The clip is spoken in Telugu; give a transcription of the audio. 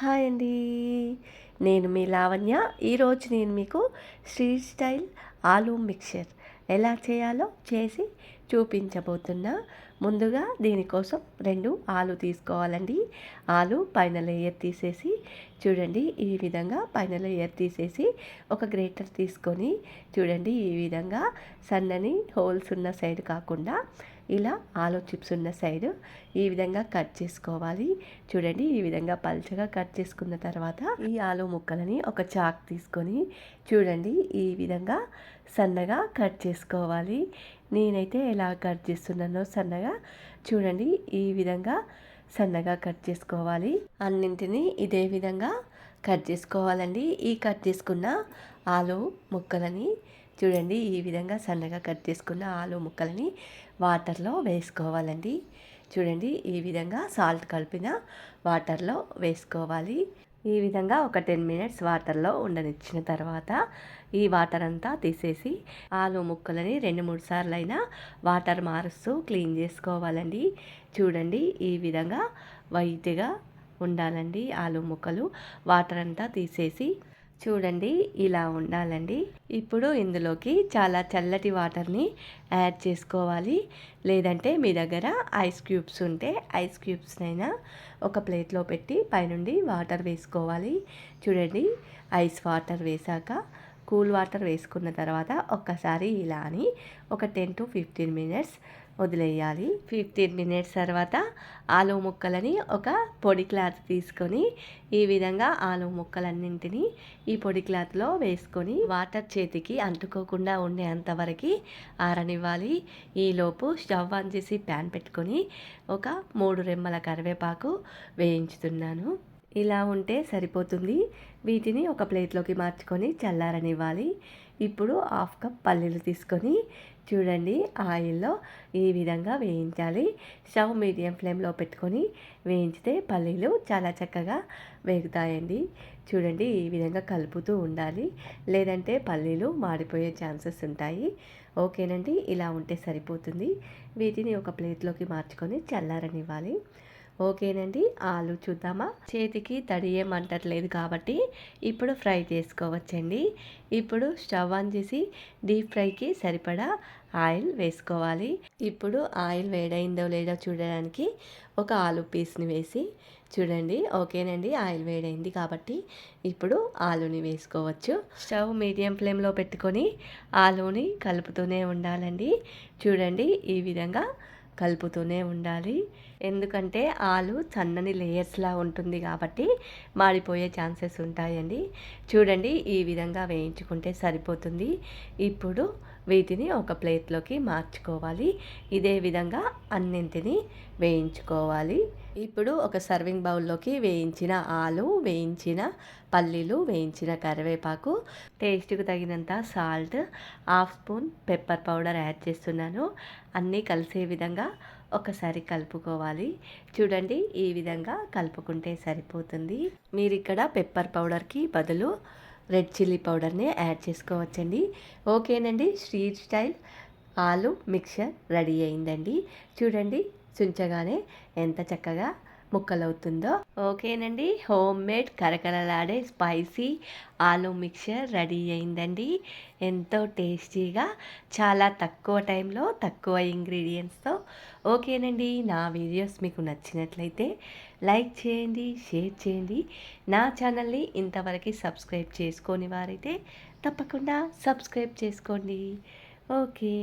హాయ్ అండి. నేను మీ లావణ్య. ఈరోజు నేను మీకు స్ట్రీట్ స్టైల్ ఆలూ మిక్చర్ ఎలా చేయాలో చేసి చూపించబోతున్నా ముందుగా దీనికోసం రెండు ఆలు తీసుకోవాలండి. ఆలు పైన లేయర్ తీసేసి చూడండి ఈ విధంగా పైన లేయర్ తీసేసి ఒక గ్రేటర్ తీసుకొని చూడండి ఈ విధంగా సన్నని హోల్స్ ఉన్న సైడ్ కాకుండా ఇలా ఆలు చిప్స్ ఉన్న సైడ్ ఈ విధంగా కట్ చేసుకోవాలి. చూడండి ఈ విధంగా పల్చగా కట్ చేసుకున్న తర్వాత ఈ ఆలు ముక్కలని ఒక చాక్ తీసుకొని చూడండి ఈ విధంగా సన్నగా కట్ చేసుకోవాలి. నేనైతే ఎలా కట్ చేస్తున్నానో సన్నగా చూడండి. ఈ విధంగా సన్నగా కట్ చేసుకోవాలి. అన్నింటినీ ఇదే విధంగా కట్ చేసుకోవాలండి. ఈ కట్ చేసుకున్న ఆలు ముక్కలని చూడండి. ఈ విధంగా సన్నగా కట్ చేసుకున్న ఆలు ముక్కలని వాటర్లో వేసుకోవాలండి. చూడండి. ఈ విధంగా సాల్ట్ కలిపిన వాటర్లో వేసుకోవాలి. ఈ విధంగా ఒక టెన్ మినిట్స్ వాటర్లో ఉండనిచ్చిన తర్వాత ఈ వాటర్ అంతా తీసేసి ఆలు ముక్కలని రెండు మూడు సార్లు అయినా వాటర్ మారుస్తూ క్లీన్ చేసుకోవాలండి. చూడండి ఈ విధంగా వైట్గా ఉండాలండి ఆలు ముక్కలు. వాటర్ అంతా తీసేసి చూడండి ఇలా ఉండాలండి. ఇప్పుడు ఇందులోకి చాలా చల్లటి వాటర్ని యాడ్ చేసుకోవాలి. లేదంటే మీ దగ్గర ఐస్ క్యూబ్స్ ఉంటే ఐస్ క్యూబ్స్నైనా ఒక ప్లేట్లో పెట్టి పైనుండి వాటర్ వేసుకోవాలి. చూడండి ఐస్ వాటర్ వేసాక కూల్ వాటర్ వేసుకున్న తర్వాత ఒక్కసారి ఇలా అని ఒక టెన్ టు ఫిఫ్టీన్ మినిట్స్ వదిలేయాలి. ఫిఫ్టీన్ మినిట్స్ తర్వాత ఆలు ముక్కలని ఒక పొడి క్లాత్ తీసుకొని ఈ విధంగా ఆలు ముక్కలన్నింటినీ ఈ పొడి క్లాత్లో వేసుకొని వాటర్ చేతికి అంటుకోకుండా ఉండేంతవరకు ఆరనివ్వాలి. ఈలోపు స్టవ్ ఆన్ చేసి ప్యాన్ పెట్టుకొని ఒక మూడు రెమ్మల కరివేపాకు వేయించుతున్నాను. ఇలా ఉంటే సరిపోతుంది. వీటిని ఒక ప్లేట్లోకి మార్చుకొని చల్లారనివ్వాలి. ఇప్పుడు హాఫ్ కప్ పల్లీలు తీసుకొని చూడండి ఆయిల్లో ఈ విధంగా వేయించాలి. స్టవ్ మీడియం ఫ్లేమ్లో పెట్టుకొని వేయించితే పల్లీలు చాలా చక్కగా వేగుతాయండి. చూడండి ఈ విధంగా కలుపుతూ ఉండాలి. లేదంటే పల్లీలు మాడిపోయే ఛాన్సెస్ ఉంటాయి. ఓకేనండి ఇలా ఉంటే సరిపోతుంది. వీటిని ఒక ప్లేట్లోకి మార్చుకొని చల్లారనివ్వాలి. ఓకేనండి ఆలు చూద్దామా? చేతికి తడి ఏమంటట్లేదు కాబట్టి ఇప్పుడు ఫ్రై చేసుకోవచ్చండి. ఇప్పుడు స్టవ్ ఆన్ చేసి డీప్ ఫ్రైకి సరిపడా ఆయిల్ వేసుకోవాలి. ఇప్పుడు ఆయిల్ వేడైందో లేదో చూడడానికి ఒక ఆలు పీస్ని వేసి చూడండి. ఓకేనండి ఆయిల్ వేడైంది కాబట్టి ఇప్పుడు ఆలుని వేసుకోవచ్చు. స్టవ్ మీడియం ఫ్లేమ్లో పెట్టుకొని ఆలుని కలుపుతూనే ఉండాలండి. చూడండి ఈ విధంగా కలుపుతూనే ఉండాలి. ఎందుకంటే ఆలు సన్నని లేయర్స్లా ఉంటుంది కాబట్టి మాడిపోయే ఛాన్సెస్ ఉంటాయండి. చూడండి ఈ విధంగా వేయించుకుంటే సరిపోతుంది. ఇప్పుడు వీటిని ఒక ప్లేట్లోకి మార్చుకోవాలి. ఇదే విధంగా అన్నింటిని వేయించుకోవాలి. ఇప్పుడు ఒక సర్వింగ్ బౌల్లోకి వేయించిన ఆలు వేయించిన పల్లీలు వేయించిన కరివేపాకు టేస్ట్కి తగినంత salt half spoon pepper powder add చేస్తున్నాను. అన్నీ కలిసే విధంగా ఒకసారి కలుపుకోవాలి. చూడండి ఈ విధంగా కలుపుకుంటే సరిపోతుంది. మీరు ఇక్కడ పెప్పర్ పౌడర్కి బదులు రెడ్ చిల్లీ పౌడర్ని యాడ్ చేసుకోవచ్చండి. ఓకేనండి స్ట్రీట్ స్టైల్. ఆలు మిక్చర్ రెడీ అయిందండి. చూడండి చుంచగానే ఎంత చక్కగా ముక్కలవుతుందో. ఓకేనండి. హోమ్ మేడ్ కరకరలాడే స్పైసీ ఆలూ మిక్చర్ రెడీ అయిందండి. ఎంతో టేస్టీగా చాలా తక్కువ టైంలో తక్కువ ఇంగ్రీడియంట్స్తో. ఓకేనండి. నా వీడియోస్ మీకు నచ్చినట్లయితే లైక్ చేయండి షేర్ చేయండి. నా ఛానల్ని ఇంతవరకు సబ్స్క్రైబ్ చేసుకోని వారైతే తప్పకుండా సబ్స్క్రైబ్ చేసుకోండి. ఓకే.